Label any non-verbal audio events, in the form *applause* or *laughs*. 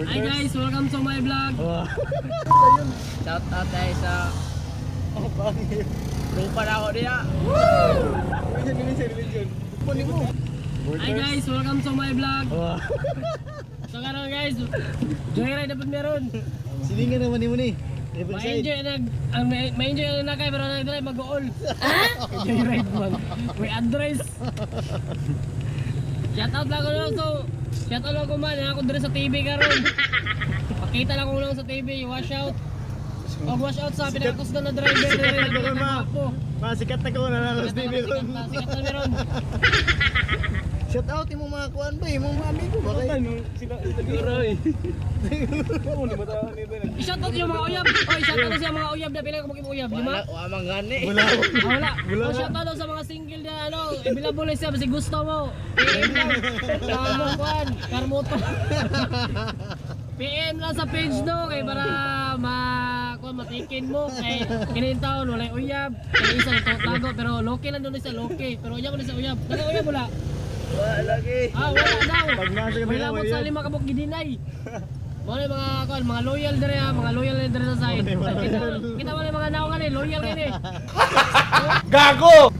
Hi guys, welcome to my vlog. *laughs* Shout out guys sa lupa na ako niya. Hi guys, welcome to my vlog. So karon guys, joyride dapat meron. Silingan naman mo ni. Ma-enjoy nag ang ma- ma-enjoy ang nakay pero nag-drive mag-goal. *laughs* Joyride man. May address. Shout out lang ko lang so Shout out lang ko man ako dire sa TV karon. Pakita lang ko lang sa TV, wash out. Og wash out sa pinakos na driver. Sikat na po. Masikat na ko na lang sa TV Sikat na, sikat na meron. Shout out imong mga kuan ba, imong mga amigo ba kay. Sila siguro eh. Oo, ni mata ni ba. I-shout out yung mga uyab. Oy, shout out sa mga uyab na pila ko maging uyab, di ba? Wala mang gani. Wala. Ah, wala. Wala. Oh, shout out sa mga single na ano, available siya si gusto mo. PM lang. Sa mo kwan, Carmoto. PM lang sa page no kay para ma kung matikin mo kay kinin taon wala uyab. Kay isa na tago pero loki lang doon sa loki. Pero uyab na sa uyab. Daga uyab wala. Wala lagi. Ah, wala daw. Pag nasa na sa lima kabuk gidinay. Mga mga kwan, mga loyal dire ha, mga loyal dire sa side. Kita, yung mga naungan eh, loyal kini. Gago!